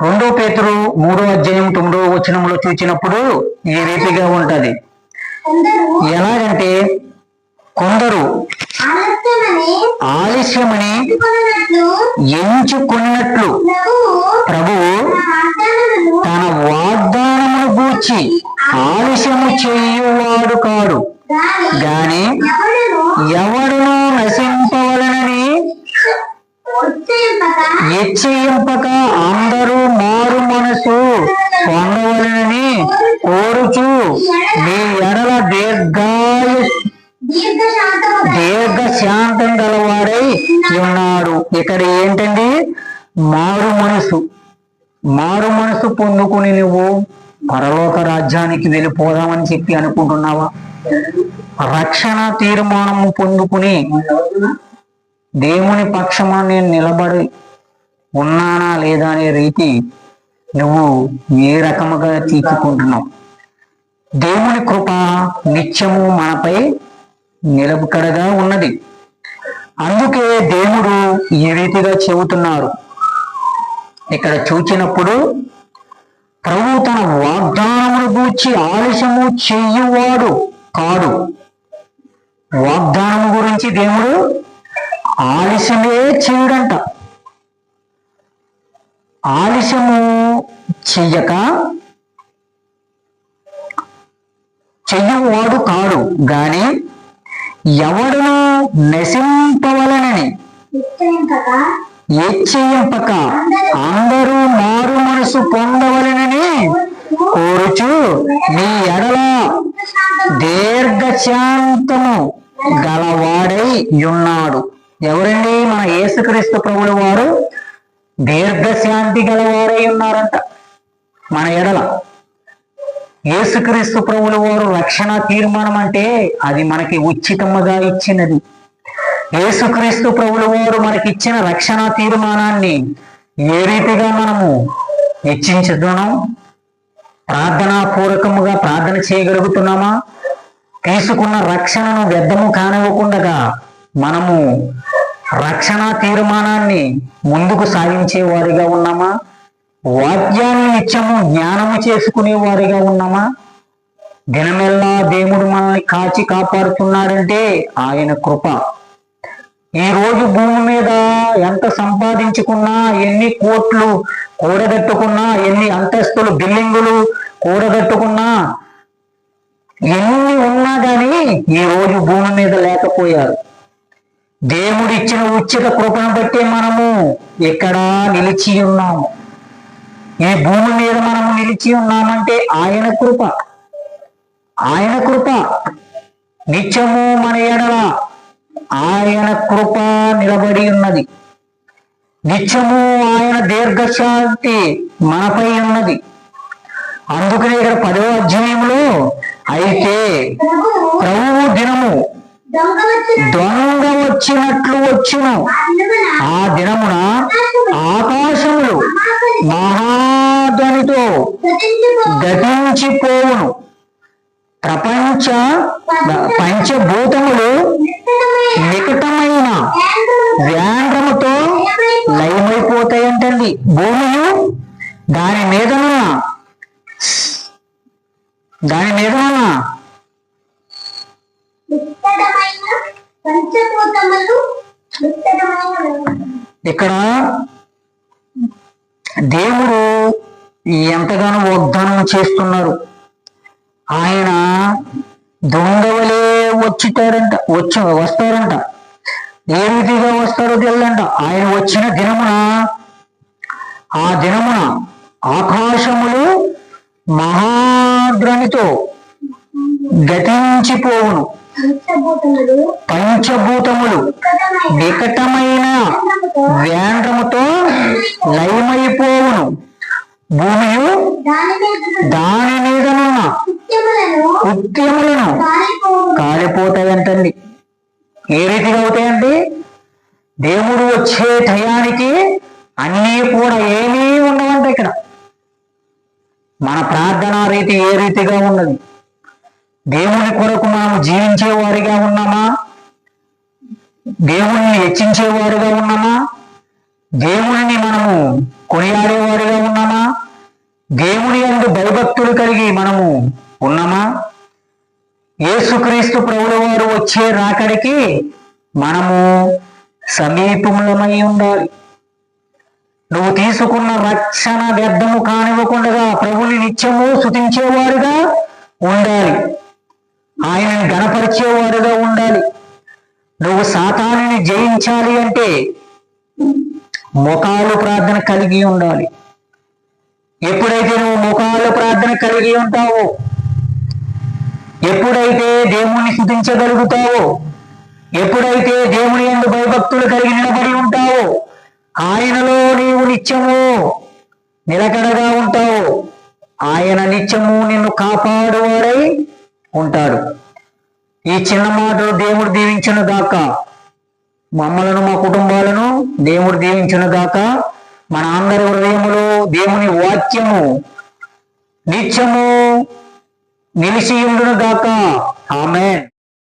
రెండో పేతురు మూడో అధ్యాయం తొమ్మిదో వచనంలో చూచినప్పుడు ఈ రీతిగా ఉంటది. ఎలాగంటే కొందరు ఆలస్యమని ఎంచుకున్నట్లు ప్రభువు తన వాగ్దానమును గూర్చి ఆలస్యము చేయువాడు కాడు. గాని ఎవడను నశింపవలనని ఉత్తేజపక హెచ్చయింపక అందరూ మారు మనసు పొందవలనని కోరుచు నీ ఎడల దీర్ఘాయు దీర్ఘ శాంతం గలవాడై ఉన్నాడు. ఇక్కడ ఏంటండి? మారు మనసు. మారు మనసు పొందుకుని నువ్వు పరలోక రాజ్యానికి వెళ్ళిపోదామని చెప్పి అనుకుంటున్నావా? రక్షణ తీర్మానము పొందుకుని దేవుని పక్షమా నేను నిలబడి ఉన్నానా లేదా అనే రీతి నువ్వు ఏ రకముగా తీర్చుకుంటున్నావు? దేవుని కృప నిత్యము మనపై నిలబడగా ఉన్నది. అందుకే దేవుడు ఈ రీతిగా చెబుతున్నారు. ఇక్కడ చూచినప్పుడు ప్రభు తన వాగ్దానమును గూర్చి ఆలస్యము చెయ్యువాడు కాడు. వాగ్దానము గురించి దేవుడు ఆలస్యమే చేయడంట. ఆలస్యము చెయ్యక చెయ్యువాడు కాడు గాని ఎవడును నశింపవలనని హెచ్చయింపక అందరూ మారు మనసు పొందవలనని కోరుచు నీ ఎడల దీర్ఘ శాంతము దీర్ఘశాంతము గలవాడై ఉన్నాడు. ఎవరండి మన యేసుక్రీస్తు ప్రభుల వారు? దీర్ఘశాంతి గలవారై ఉన్నారంట మన ఎడల. యేసుక్రీస్తు ప్రభుల వారు రక్షణ తీర్మానం అంటే అది మనకి ఉచితముగా ఇచ్చినది. యేసుక్రీస్తు ప్రభుల వారు మనకి ఇచ్చిన రక్షణ తీర్మానాన్ని ఏ రీతిగా మనము హెచ్చించుతున్నాం ప్రార్థనా పూర్వకముగా ప్రార్థన చేయగలుగుతున్నామా? తీసుకున్న రక్షణను వ్యర్థము కానివ్వకుండా మనము రక్షణ తీర్మానాన్ని ముందుకు సాగించే వారిగా ఉన్నామా? వాక్యాన్ని నిత్యము జ్ఞానము చేసుకునే వారిగా ఉన్నామా? దినమెల్లా దేవుడు మనల్ని కాచి కాపాడుతున్నాడంటే ఆయన కృప. ఈ రోజు భూమి మీద ఎంత సంపాదించుకున్నా ఎన్ని కోట్లు కూడగట్టుకున్నా ఎన్ని అంతస్తులు బిల్డింగులు కూడగట్టుకున్నా ఎన్ని ఉన్నా కానీ ఈ రోజు భూమి మీద లేకపోయారు. దేవుడిచ్చిన ఉచిత కృపను బట్టి మనము ఇక్కడ నిలిచి ఉన్నాము. ఈ భూమి మీద మనం నిలిచి ఉన్నామంటే ఆయన కృప. ఆయన కృప. నిత్యము మన ఎడల ఆయన కృప నిలబడి ఉన్నది. నిత్యము ఆయన దీర్ఘశాంతి మనపై ఉన్నది. అందుకనే ఇక్కడ పదవ అధ్యాయంలో అయితే ప్రభువు దినము దొంగ వచ్చినట్లు వచ్చును. ఆ దినమున ఆకాశములు మహా గతించిపో గతించిపోవును ప్రపంచ పంచభూతములు నికటమైన వ్యాండ్రముతో లయమైపోతాయంటండి. భూమియు దాని మీదనున్న దాని మీదనున్న ఇక్కడ దేవుడు ఎంతగానో వాగ్దానం చేస్తున్నారు. ఆయన దొంగవలే వచ్చుతారంట వచ్చి వస్తారంట. ఏ రీతిగా వస్తారో తెల్లంట. ఆయన వచ్చిన దినమున ఆ దినమున ఆకాశములు మహాగ్రనితో గతించిపోవును. పంచభూతములు వికటమైన వేండ్రముతో వ్యాండ్రముతో లయమైపోవును. భూమియు దాని మీదనున్న ఉద్యములను కాలిపోతాయంటండి. ఏ రీతిగా అవుతాయండి? దేవుడు వచ్చే టయానికి అన్నీ కూడా ఏమీ ఉండవంట ఇక్కడ. మన ప్రార్థన రీతి ఏ రీతిగా ఉన్నది? దేవుని కొరకు మనం జీవించే వారిగా ఉన్నామా? దేవుణ్ణి హెచ్చించేవారుగా ఉన్నామా? దేవుణ్ణి మనము కొనియాడేవారుగా ఉన్నామా? భయభక్తులు కలిగి మనము ఉన్నామా? యేసుక్రీస్తు ప్రభుల వారు వచ్చే రాకడికి మనము సమీపములమై ఉండాలి. నువ్వు తీసుకున్న రక్షణ వ్యర్థము కానివ్వకుండా ప్రభుని నిత్యము శుతించేవారుగా ఉండాలి. ఆయనను గణపరిచేవారుగా ఉండాలి. నువ్వు సాతానుని జయించాలి అంటే ముఖాలు ప్రార్థన కలిగి ఉండాలి. ఎప్పుడైతే నువ్వు ముఖాలు ప్రార్థన కలిగి ఉంటావో ఎప్పుడైతే దేవుణ్ణి స్థుతించగలుగుతావో ఎప్పుడైతే దేవుని ఎందు భయభక్తులు కలిగి నిలబడి ఉంటావో ఆయనలో నీవు నిత్యము నిలకడగా ఉంటావు. ఆయన నిత్యము నిన్ను కాపాడువాడై ఉంటాడు. ఈ చిన్న మాటలు దేవుడు దీవించిన దాకా మమ్మలను మా కుటుంబాలను దేవుడు దీవించిన గాక. మన అందరి హృదయములో దేవుని వాక్యము నిత్యము నిలిచి ఉండును గాక. ఆమె